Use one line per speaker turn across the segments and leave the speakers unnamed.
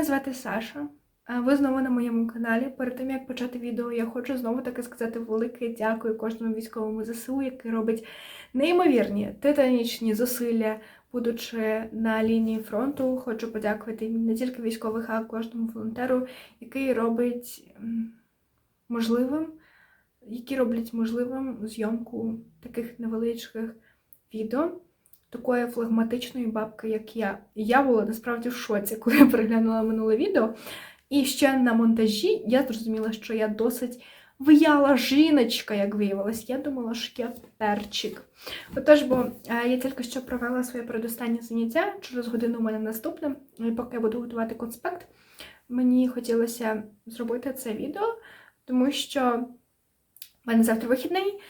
Мене звати Саша. а Ви знову на моєму каналі. Перед тим як почати відео, я хочу знову таки сказати велике дякую кожному військовому ЗСУ, який робить неймовірні титанічні зусилля, будучи на лінії фронту. Хочу подякувати не тільки військових, а кожному волонтеру, який робить можливим, які роблять можливим зйомку таких невеличких відео такої флегматичної бабки, як я. І я була насправді в шоці, коли я переглянула минуле відео. І ще на монтажі я зрозуміла, що я досить вияла жіночка, як виявилось. Я думала, що я перчик. Отож, бо е, я тільки що провела своє передостаннє заняття. Через годину у мене наступне. І поки я буду готувати конспект, мені хотілося зробити це відео, тому що в мене завтра вихідний.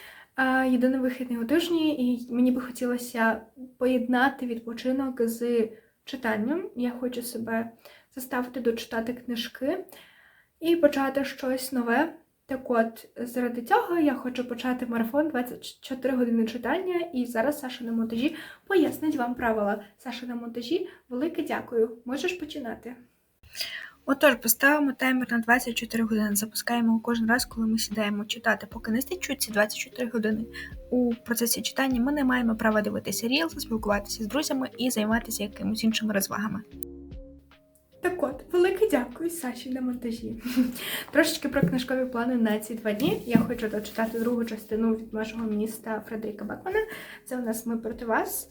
Єдиний вихідний у тижні, і мені би хотілося поєднати відпочинок з читанням. Я хочу себе заставити дочитати книжки і почати щось нове. Так от, заради цього я хочу почати марафон 24 години читання, і зараз Саша на монтажі пояснить вам правила. Саша на монтажі, велике дякую. Можеш починати. Отож, поставимо таймер на 24 години. Запускаємо його кожен раз, коли ми сідаємо читати. Поки не стічуть ці 24 години у процесі читання, ми не маємо права дивитися рілси, спілкуватися з друзями і займатися якимось іншими розвагами. Так от, велике дякую Саші на монтажі. Трошечки про книжкові плани на ці два дні. Я хочу дочитати другу частину від нашого міста Фредеріка Бекмана. Це у нас ми проти вас.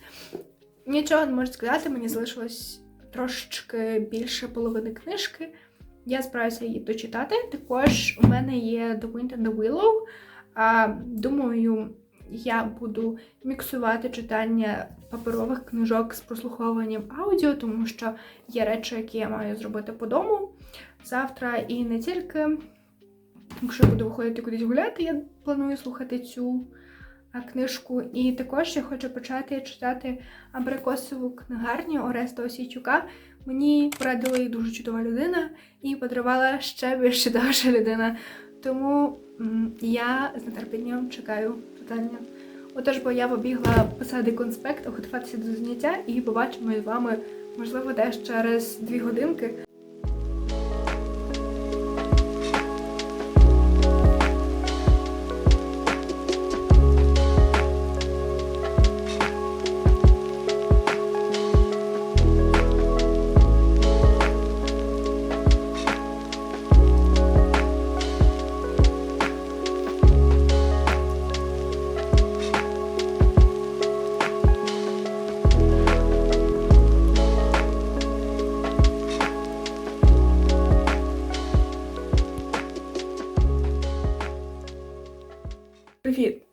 Нічого не можу сказати, мені залишилось трошечки більше половини книжки. Я збираюся її дочитати. Також у мене є The Wind and the Willow. А, Думаю, я буду міксувати читання паперових книжок з прослуховуванням аудіо, тому що є речі, які я маю зробити по дому завтра. І не тільки, якщо я буду виходити кудись гуляти, я планую слухати цю книжку. І також я хочу почати читати абрикосову книгарню Ореста Осійчука. Мені порадила її дуже чудова людина і подарувала ще більш чудова людина. Тому я з нетерпінням чекаю питання. Отож, бо я побігла писати конспект, готуватися до заняття і побачимо з вами, можливо, десь через дві годинки.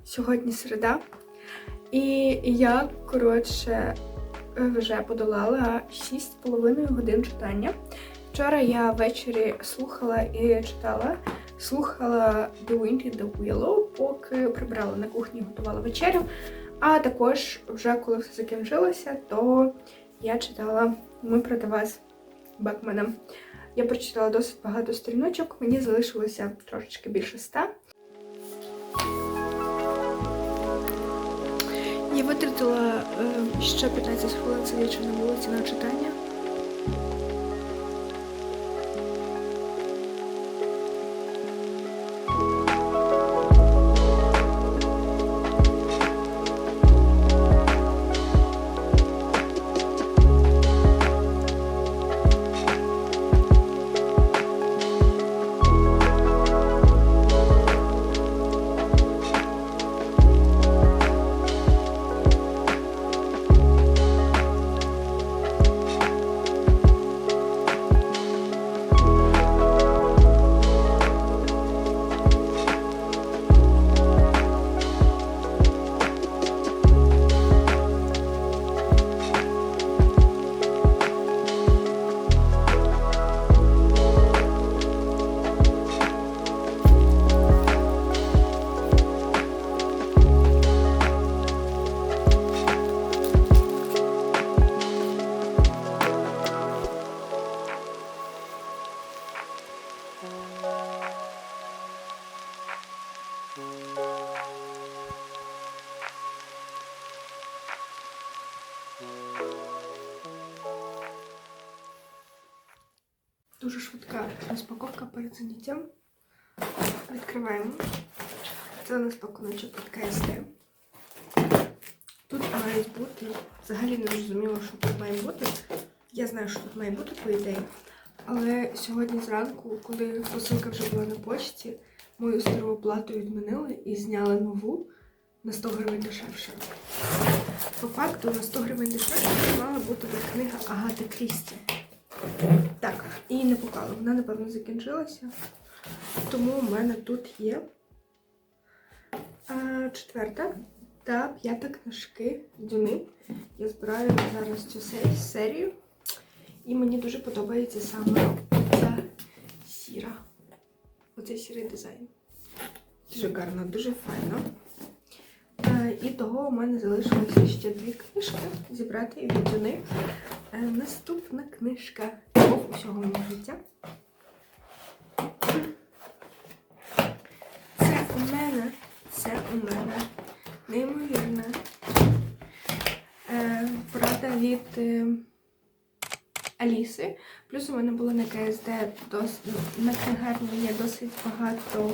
Сьогодні середа. І я, коротше, вже подолала 6,5 годин читання. Вчора я ввечері слухала і читала. Слухала The Wind in the Willow, поки прибрала на кухні, готувала вечерю. А також, вже коли все закінчилося, то я читала Ми проти вас Бекмена. Я прочитала досить багато сторіночок, мені залишилося трошечки більше ста. Витратила е, ще 15 хвилин сидячи на вулиці на читання. Дуже швидка розпаковка перед заняттям. Відкриваємо. Це у нас пакуночок від КСТ. Тут мають бути. Взагалі не зрозуміло, що тут має бути. Я знаю, що тут має бути по ідеї. Але сьогодні зранку, коли посилка вже була на почті, мою стару оплату відмінили і зняли нову на 100 гривень дешевше. По факту на 100 гривень дешевше мала бути книга Агати Крісті. Так, і не поклала. Вона, напевно, закінчилася. Тому в мене тут є е, четверта та п'ята книжки Дюни. Я збираю зараз цю серію. І мені дуже подобається саме ця сіра. Оцей сірий дизайн. Дуже гарно, дуже файно. Е, І того у мене залишилося ще дві книжки зібрати від Дюни. Е, Наступна книжка Любов усього мого життя. Це у мене, це у мене неймовірна е, порада від Аліси. Плюс у мене було на КСД дос, на книгарні є досить багато,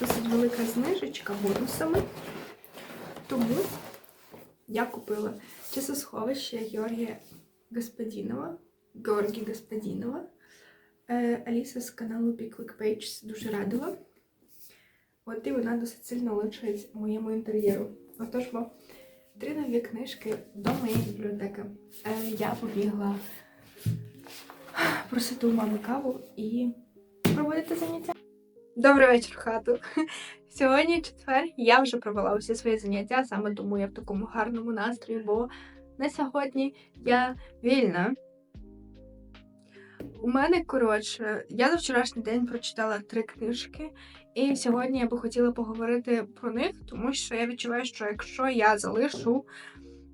досить велика знижечка бонусами. Тому я купила часосховище Георгія Господінова, Георгія Господінова. Е, Аліса з каналу Big Click дуже радила. От і вона досить сильно улучшує моєму інтер'єру. Отож, бо три нові книжки до моєї бібліотеки. Е, я побігла просити у мами каву і проводити заняття. Добрий вечір, хату. Сьогодні четвер, я вже провела усі свої заняття, саме тому я в такому гарному настрої, бо на сьогодні я вільна. У мене, коротше, я за вчорашній день прочитала три книжки, і сьогодні я би хотіла поговорити про них, тому що я відчуваю, що якщо я залишу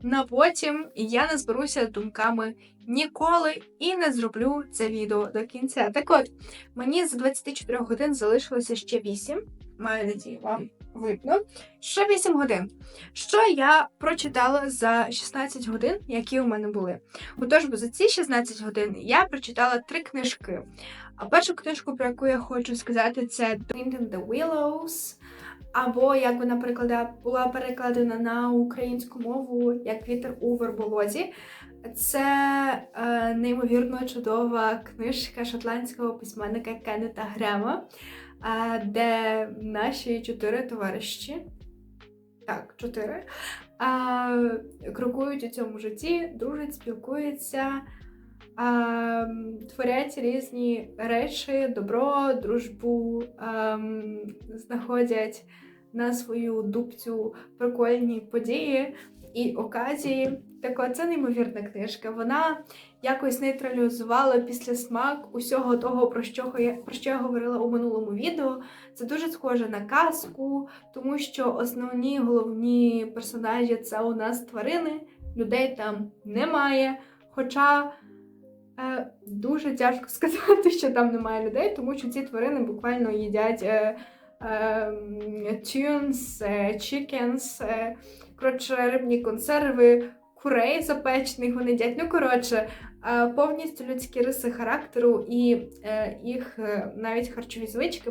на потім, я не зберуся думками ніколи і не зроблю це відео до кінця. Так от, мені за 24 годин залишилося ще 8. Маю надію, вам видно. Ще 8 годин. Що я прочитала за 16 годин, які у мене були? Отож, бо за ці 16 годин я прочитала три книжки. А першу книжку, про яку я хочу сказати, це Wind in the Willows. Або як вона переклада була перекладена на українську мову як вітер у верболозі. Це е, неймовірно чудова книжка шотландського письменника Кеннета Грема, е, де наші чотири товариші, так, чотири, е, крокують у цьому житті, дружать, спілкуються, е, творять різні речі, добро, дружбу, е, знаходять на свою дубцю прикольні події і оказії. Так от, це неймовірна книжка. Вона якось нейтралізувала після смак усього того, про що я, про що я говорила у минулому відео. Це дуже схоже на казку, тому що основні головні персонажі це у нас тварини, людей там немає. Хоча е, дуже тяжко сказати, що там немає людей, тому що ці тварини буквально їдять. Е, тюнс, чікенс, коротше, рибні консерви, курей запечених вони їдять. Ну, коротше, е, повністю людські риси характеру і е, їх е, навіть харчові звички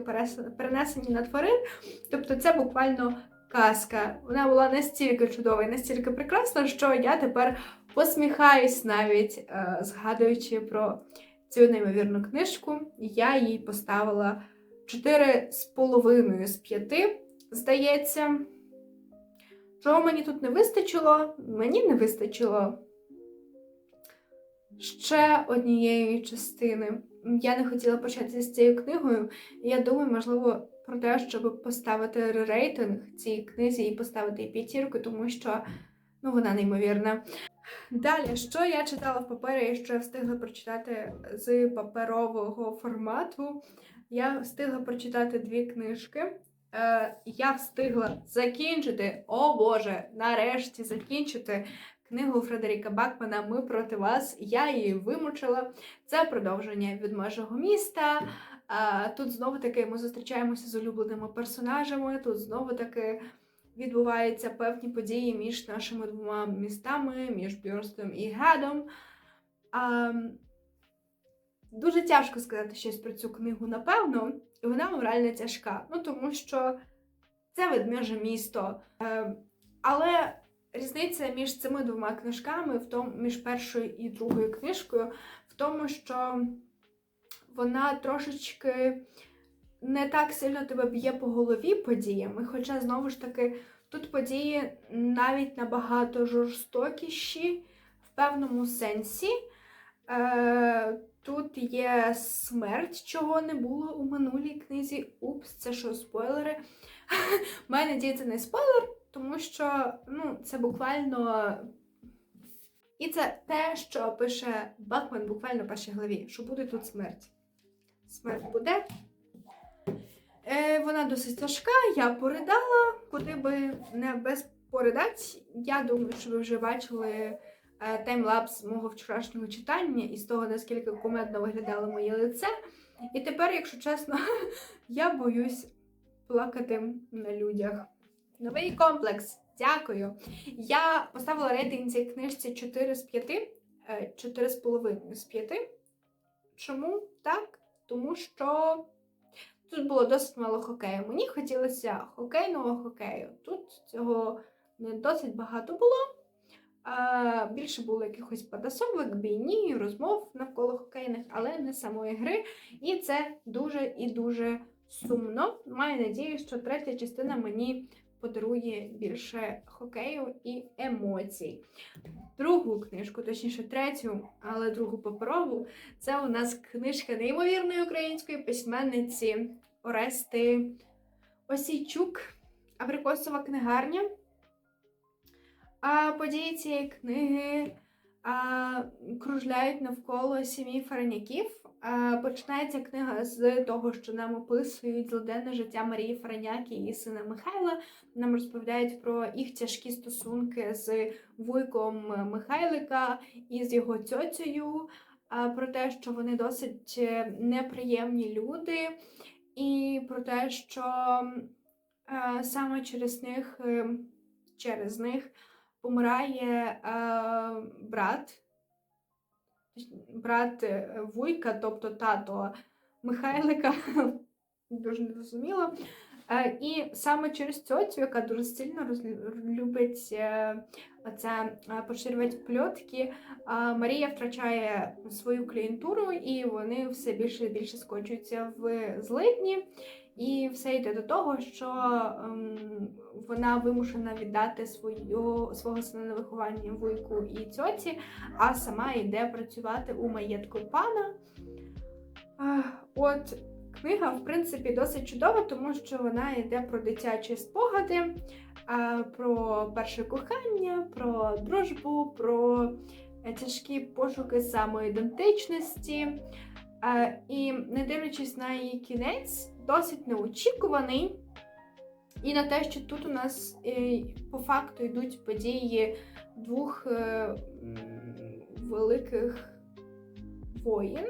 перенесені на тварин. Тобто це буквально казка. Вона була настільки чудова і настільки прекрасна, що я тепер посміхаюсь навіть, е, згадуючи про цю неймовірну книжку. Я їй поставила 4 з половиною з 5, здається. Чого мені тут не вистачило? Мені не вистачило ще однієї частини. Я не хотіла почати з цією книгою. Я думаю, можливо, про те, щоб поставити рейтинг цій книзі і поставити їй п'ятірку, тому що ну, вона неймовірна. Далі, що я читала в папері, і що я встигла прочитати з паперового формату. Я встигла прочитати дві книжки. Е, я встигла закінчити, о Боже, нарешті закінчити книгу Фредеріка Бакмана Ми проти вас. Я її вимучила. Це продовження від межого міста. Е, тут знову таки ми зустрічаємося з улюбленими персонажами. Тут знову таки відбуваються певні події між нашими двома містами, між Бьорстом і Гадом. Дуже тяжко сказати щось про цю книгу, напевно, і вона морально тяжка. Ну тому що це ведмеже місто. Е, але різниця між цими двома книжками, в тому, між першою і другою книжкою, в тому, що вона трошечки не так сильно тебе б'є по голові подіями, хоча, знову ж таки, тут події навіть набагато жорстокіші в певному сенсі. Е, Тут є смерть, чого не було у минулій книзі. Упс, це що, спойлери? Надію, це не спойлер, тому що ну, це буквально. І це те, що пише Бакман буквально в першій главі, що буде тут смерть. Смерть буде. Е, Вона досить тяжка, я поридала, куди би не без поридати. Я думаю, що ви вже бачили таймлапс мого вчорашнього читання і з того, наскільки кумедно виглядало моє лице. І тепер, якщо чесно, я боюсь плакати на людях. Новий комплекс. Дякую. Я поставила рейтинг цій книжці 4 з 5, 4,5 з 5. Чому так? Тому що тут було досить мало хокею. Мені хотілося хокейного хокею. Тут цього не досить багато було. Більше було якихось потасовок, бійні, розмов навколо хокейних, але не самої гри. І це дуже і дуже сумно. Маю надію, що третя частина мені подарує більше хокею і емоцій. Другу книжку, точніше, третю, але другу паперову, це у нас книжка неймовірної української письменниці Орести Осійчук, Абрикосова книгарня. А події цієї книги а, кружляють навколо сім'ї Фареняків. А, починається книга з того, що нам описують злоденне життя Марії Фараняк і її сина Михайла. Нам розповідають про їх тяжкі стосунки з вуйком Михайлика і з його тьотею, а, про те, що вони досить е, неприємні люди, і про те, що саме через них, е, через них помирає е, брат, брат е, Вуйка, тобто тато Михайлика, дуже незрозуміло. Е, і саме через тьотю, яка дуже сильно любить оце поширювати пльотки, Марія втрачає свою клієнтуру, і вони все більше і більше скочуються в злидні. І все йде до того, що ем, вона вимушена віддати свою, свого сина на виховання вуйку і тьоті, а сама йде працювати у маєтку пана. А, от книга, в принципі, досить чудова, тому що вона йде про дитячі спогади, а, про перше кохання, про дружбу, про е, тяжкі пошуки самоідентичності. І не дивлячись на її кінець, досить неочікуваний. І на те, що тут у нас е, по факту йдуть події двох е, великих воїн.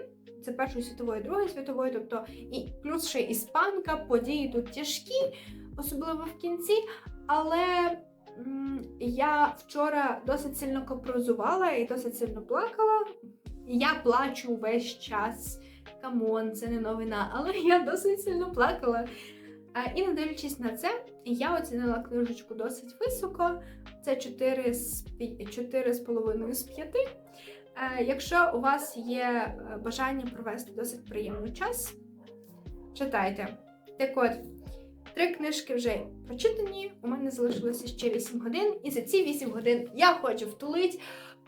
Це Першої світової, Другої світової, тобто і плюс ще іспанка, події тут тяжкі, особливо в кінці. Але я вчора досить сильно капрозувала і досить сильно плакала. Я плачу весь час. Камон, це не новина, але я досить сильно плакала. І не дивлячись на це, я оцінила книжечку досить високо. Це 4 з 4,5 з 5. Е, Якщо у вас є е, бажання провести досить приємний час, читайте. Так от, три книжки вже прочитані, у мене залишилося ще 8 годин, і за ці 8 годин я хочу втулити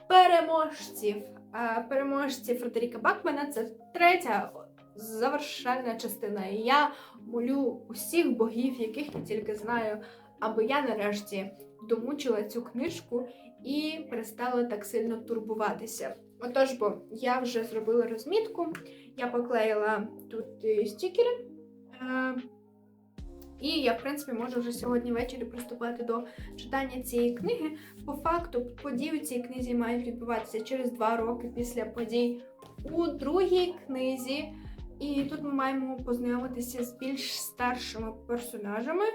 переможців. Е, Переможці Фредеріка Бакмана це третя завершальна частина. І я молю усіх богів, яких я тільки знаю, аби я нарешті домучила цю книжку і перестала так сильно турбуватися. Отож, бо я вже зробила розмітку, я поклеїла тут е, стікери. І я, в принципі, можу вже сьогодні ввечері приступати до читання цієї книги. По факту, події у цій книзі мають відбуватися через два роки після подій у другій книзі. І тут ми маємо познайомитися з більш старшими персонажами,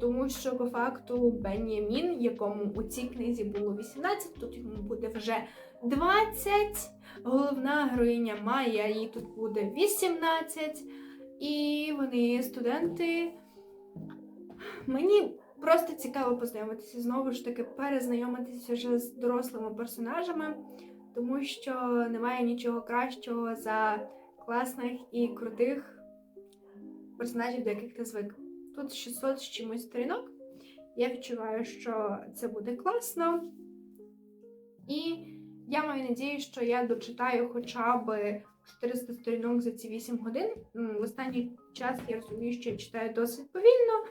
тому що по факту Бенямін, якому у цій книзі було 18, тут йому буде вже 20. Головна героїня Майя, їй тут буде 18. І вони студенти. Мені просто цікаво познайомитися знову ж таки, перезнайомитися вже з дорослими персонажами, тому що немає нічого кращого за класних і крутих персонажів, до яких ти звик. Тут 600 з чимось сторінок. Я відчуваю, що це буде класно. І я маю надію, що я дочитаю хоча б 400 сторінок за ці 8 годин. В останній час я розумію, що я читаю досить повільно,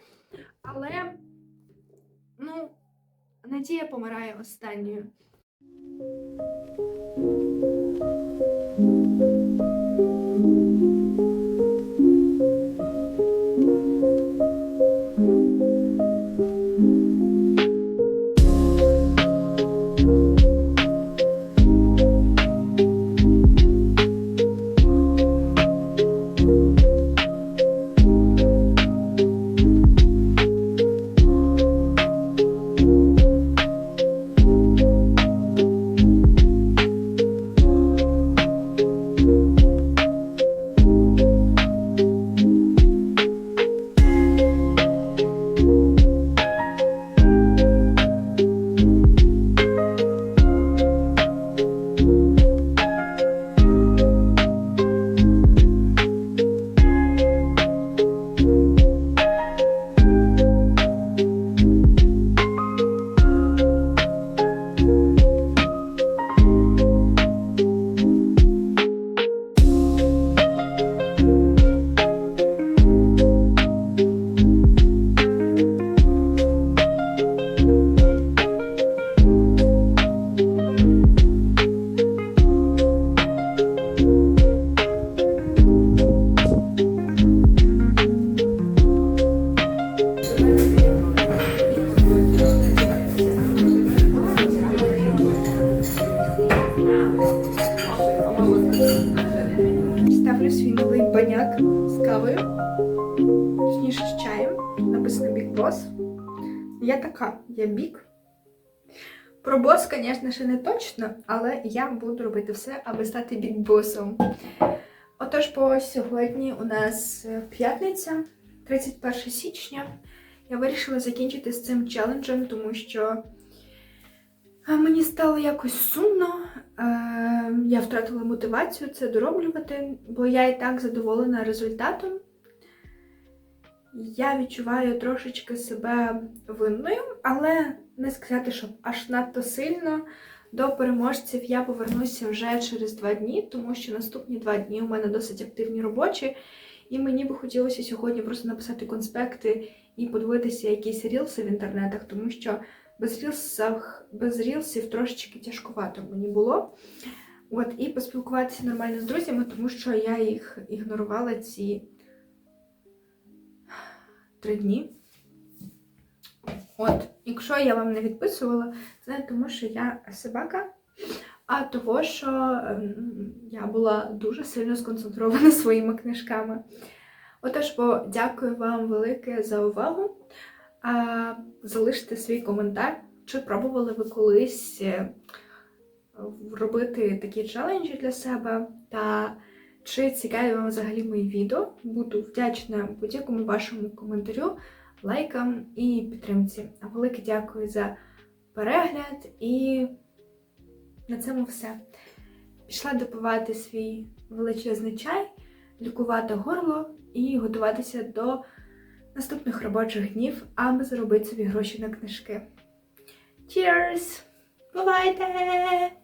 але ну, надія помирає останньою. Точно, але я буду робити все, аби стати бікбосом. Отож, по сьогодні у нас е, п'ятниця, 31 січня. Я вирішила закінчити з цим челенджем, тому що е, мені стало якось сумно. Е, Я втратила мотивацію це дороблювати, бо я і так задоволена результатом. Я відчуваю трошечки себе винною, але не сказати, щоб аж надто сильно. До переможців я повернуся вже через два дні, тому що наступні два дні у мене досить активні робочі, і мені би хотілося сьогодні просто написати конспекти і подивитися якісь рілси в інтернетах, тому що без рілсів, без рілсів трошечки тяжкувато мені було. От, і поспілкуватися нормально з друзями, тому що я їх ігнорувала ці три дні. От, якщо я вам не відписувала, це тому, що я собака, а того, що ем, я була дуже сильно сконцентрована своїми книжками. Отож, бо дякую вам велике за увагу. Залиште свій коментар, чи пробували ви колись е, робити такі челенджі для себе, та чи цікаві вам взагалі мої відео. Буду вдячна будь-якому вашому коментарю, лайкам і підтримці. Велике дякую за перегляд і на цьому все. Пішла допивати свій величезний чай, лікувати горло і готуватися до наступних робочих днів, аби заробити собі гроші на книжки. Cheers! Бувайте!